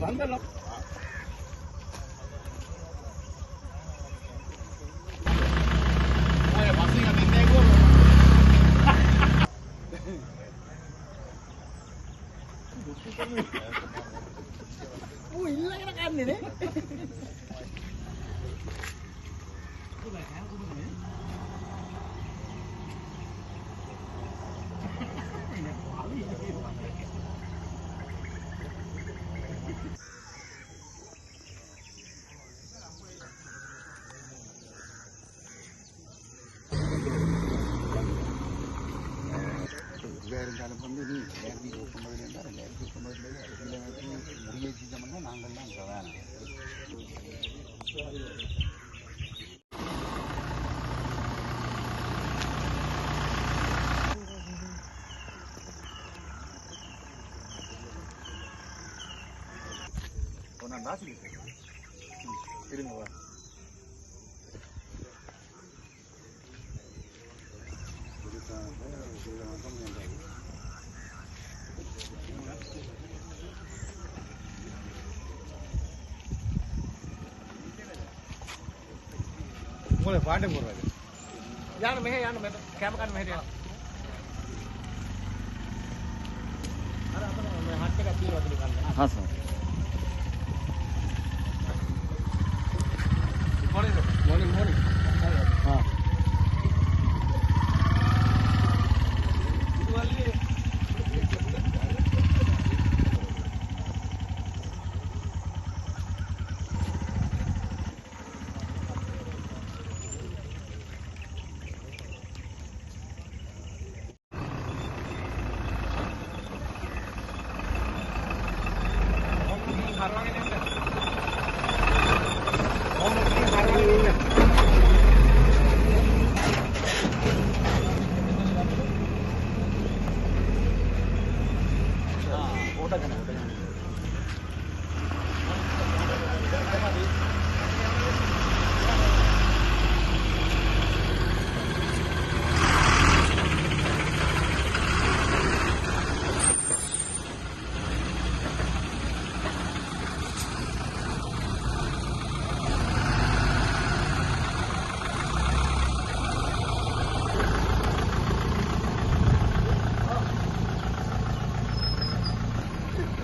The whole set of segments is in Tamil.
Bangga loh. இருந்தாலும் வந்து நீ ரெண்டாயிரத்தி இருபத்தொம்பதுல இருந்தால் ரெண்டாயிரத்தி இருபத்தொம்பதுல முடியேற்றிட்டோம்னா நாங்கள்லாம் அங்கே வேணாம் இருங்க வா මොලේ පාඩේ කරවද යන්න මෙහෙ යන්න මෙතන කැම ගන්න මෙහෙට යන්න අර අපේ මේ හට් එකක් තියෙනවා කියලා ගන්න හස් 我们可以把它给你啊我在这里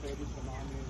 ಸೇರಿ ಸುನಾಮಿ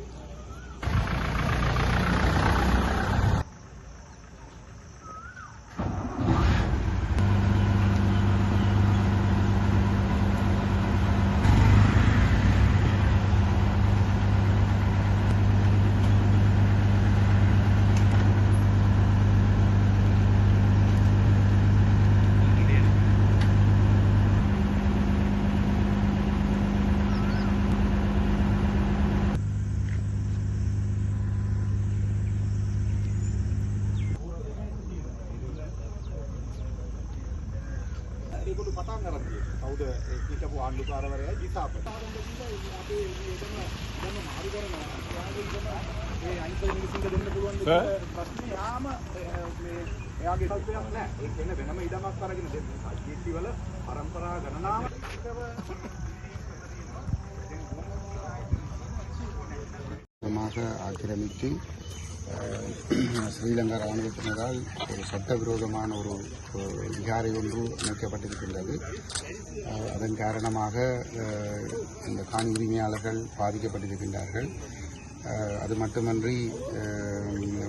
සටන් අරන් තියෙනවා. කවුද හිටපු ආණ්ඩුකාරවරයා දිසාපති. අපේ ඒකම දැන් මාරු කරනවා. යාගේ මේ අයිතල මිනිස්සුන්ට දෙන්න පුළුවන් ප්‍රශ්නේ යාම මේ එයාගේ සත්‍යයක් නැහැ. ඒක වෙන වෙනම ඉඩමක් අරගෙන දෙන්න. සජීවී වල પરම්පරා ගණනාව මාස ආචරණ මිත්‍රි ஸ்ரீலங்கா இராணுவத்தினரால் ஒரு சட்டவிரோதமான ஒரு ஒரு விகாரை ஒன்று அமைக்கப்பட்டிருக்கின்றது. அதன் காரணமாக இந்த காணி உரிமையாளர்கள் பாதிக்கப்பட்டிருக்கின்றார்கள். அது மட்டுமன்றி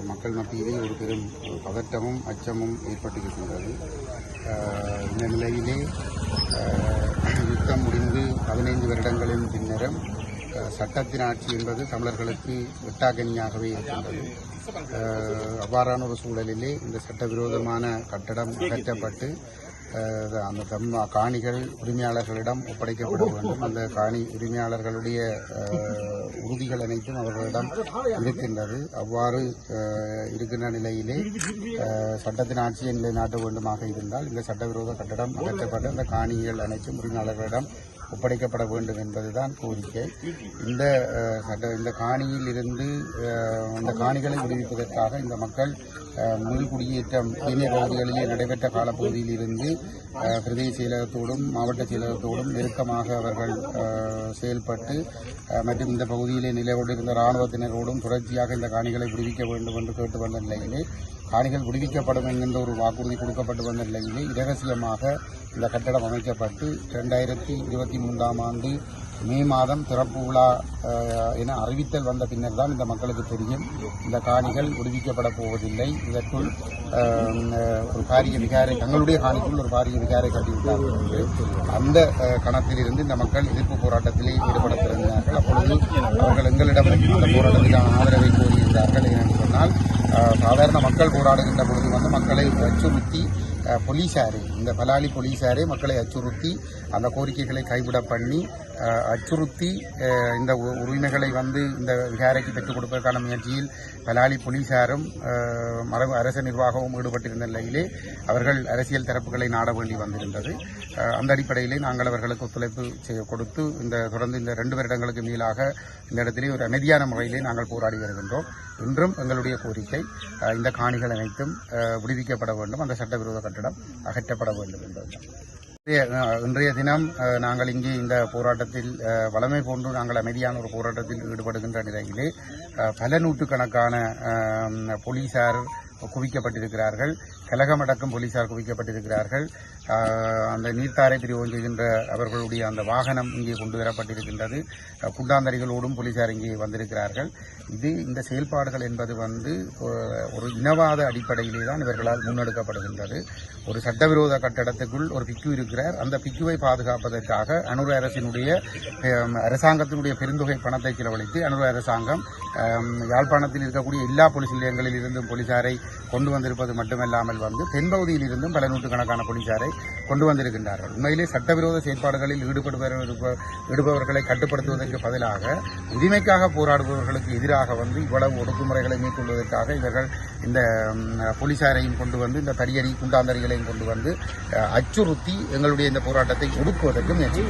மக்கள் மத்தியிலே ஒரு பெரும் பதட்டமும் அச்சமும் ஏற்பட்டிருக்கின்றது. இந்த நிலையிலே யுத்தம் முடிந்து பதினைந்து வருடங்களின் பின்னரும் சட்டத்தின் ஆட்சி என்பது தமிழர்களுக்கு வெட்டாக்கனியாகவே இருக்கின்றது. அவ்வாறான ஒரு சூழலிலே இந்த சட்டவிரோதமான கட்டடம் அகற்றப்பட்டு அந்த தம் காணிகள் உரிமையாளர்களிடம் ஒப்படைக்கப்பட வேண்டும். அந்த காணி உரிமையாளர்களுடைய உறுதிகள் அனைத்தும் அவர்களிடம் இருக்கின்றது. அவ்வாறு இருக்கின்ற நிலையிலே சட்டத்தின் ஆட்சியை நிலைநாட்ட வேண்டுமாக இருந்தால் இந்த சட்டவிரோத கட்டடம் அகற்றப்பட்டு அந்த காணிகள் அனைத்தும் உரிமையாளர்களிடம் ஒப்படைக்கப்பட வேண்டும் என்பதுதான் கோரிக்கை. இந்த சட்ட இந்த காணியில் இருந்து அஹ், அந்த காணிகளை விடுவிப்பதற்காக இந்த மக்கள் அஹ், மீள் குடியேற்றம் சீனிய பகுதிகளிலே நடைபெற்ற காலப்பகுதியில் இருந்து பிரதேச செயலகத்தோடும் மாவட்ட செயலகத்தோடும் நெருக்கமாக அவர்கள் செயல்பட்டு மற்றும் இந்த பகுதியிலே நிலைகொண்டிருந்த இராணுவத்தினரோடும் தொடர்ச்சியாக இந்த காணிகளை விடுவிக்க வேண்டும் என்று கேட்டு வந்த நிலையிலே காணிகள் விடுவிக்கப்படும் என்கின்ற ஒரு வாக்குறுதி கொடுக்கப்பட்டு வந்த நிலையிலே இரகசியமாக இந்த கட்டடம் அமைக்கப்பட்டு இரண்டாயிரத்தி இருபத்தி மூன்றாம் ஆண்டு மே மாதம் திறப்பு விழா என அறிவித்தல் வந்த பின்னர் தான் இந்த மக்களுக்கு தெரியும். இந்த காணிகள் விடுவிக்கப்பட போவதில்லை. இதற்குள் ஒரு பாரிய விகாரை தங்களுடைய காணிக்குள் ஒரு பாரிய விகாரை கட்டிவிட்டார்கள் என்று அந்த கணத்திலிருந்து இந்த மக்கள் எதிர்ப்பு போராட்டத்திலே ஈடுபட தொடங்கினார்கள். அப்பொழுது அவர்கள் எங்களிடம் இந்த போராட்டத்திற்கான ஆதரவை கோரியிருந்தார்கள். ஏனென்று சொன்னால் சாதாரண மக்கள் போராடுகின்ற பொழுது வந்து மக்களை அச்சுறுத்தி அஹ், போலீசாரே இந்த பலாலி போலீசாரே மக்களை அச்சுறுத்தி அந்த கோரிக்கைகளை கைவிட பண்ணி அச்சுறுத்தி இந்த உ- உரிமைகளை வந்து இந்த விகாரைக்கு பெற்றுக் கொடுப்பதற்கான முயற்சியில் பலாலி போலீசாரும் மரபு அரச நிர்வாகமும் ஈடுபட்டிருந்த நிலையிலே அவர்கள் அரசியல் தரப்புகளை நாட வேண்டி வந்திருந்தது. அந்த அடிப்படையிலே நாங்கள் அவர்களுக்கு ஒத்துழைப்பு செய்ய கொடுத்து இந்த தொடர்ந்து இந்த ரெண்டு வருடங்களுக்கு மேலாக இந்த இடத்திலே ஒரு அமைதியான முறையிலே நாங்கள் போராடி வருகின்றோம். இன்றும் எங்களுடைய கோரிக்கை இந்த காணிகள் அனைத்தும் விடுவிக்கப்பட வேண்டும். அந்த சட்டவிரோத கட்டடம் அகற்றப்பட வேண்டும் என்பதுதான். இன்றைய தினம் அஹ், நாங்கள் இங்கே இந்த போராட்டத்தில் அஹ், வளமை போன்று நாங்கள் அமைதியான ஒரு போராட்டத்தில் ஈடுபடுகின்ற நிலையிலே பல நூற்றுக்கணக்கான போலீசார் குவிக்கப்பட்டிருக்கிறார்கள். கலகமடக்கும் போலீசார் குவிக்கப்பட்டிருக்கிறார்கள் அந்த நீர்த்தாரை பிரிவு செய்கின்ற அவர்களுடைய அந்த வாகனம் இங்கே கொண்டு வரப்பட்டிருக்கின்றது. குண்டாந்தரிகளோடும் போலீசார் இங்கே வந்திருக்கிறார்கள். இது இந்த செயல்பாடுகள் என்பது வந்து ஒரு இனவாத அடிப்படையிலே தான் இவர்களால் முன்னெடுக்கப்படுகின்றது. ஒரு சட்டவிரோத கட்டடத்துக்குள் ஒரு பிக்கு இருக்கிறார். அந்த பிக்குவை பாதுகாப்பதற்காக அனுர அரசினுடைய அரசாங்கத்தினுடைய பெருந்தொகை பணத்தை செலவழித்து அனுர அரசாங்கம் யாழ்ப்பாணத்தில் இருக்கக்கூடிய எல்லா போலீஸ் நிலையங்களில் இருந்தும் போலீசாரை கொண்டு வந்திருப்பது மட்டுமல்லாமல் வந்து தென்பகுதியில் இருந்தும் பல நூற்றுக்கணக்கான போலீசாரை கொண்டு வந்திருக்கின்றார்கள். உண்மையிலே சட்டவிரோத செயற்பாடுகளில் ஈடுபடுபவர் ஈடுபவர்களை கட்டுப்படுத்துவதற்கு பதிலாக உரிமைக்காக போராடுபவர்களுக்கு எதிராக வந்து இவ்வளவு ஒடுக்குமுறைகளை மேற்கொள்வதற்காக இவர்கள் இந்த ம், போலீசாரையும் கொண்டு வந்து இந்த தடியடி குண்டாந்தறிகளையும் கொண்டு வந்து அச்சுறுத்தி எங்களுடைய இந்த போராட்டத்தை ஒடுக்குவதற்கு முயற்சி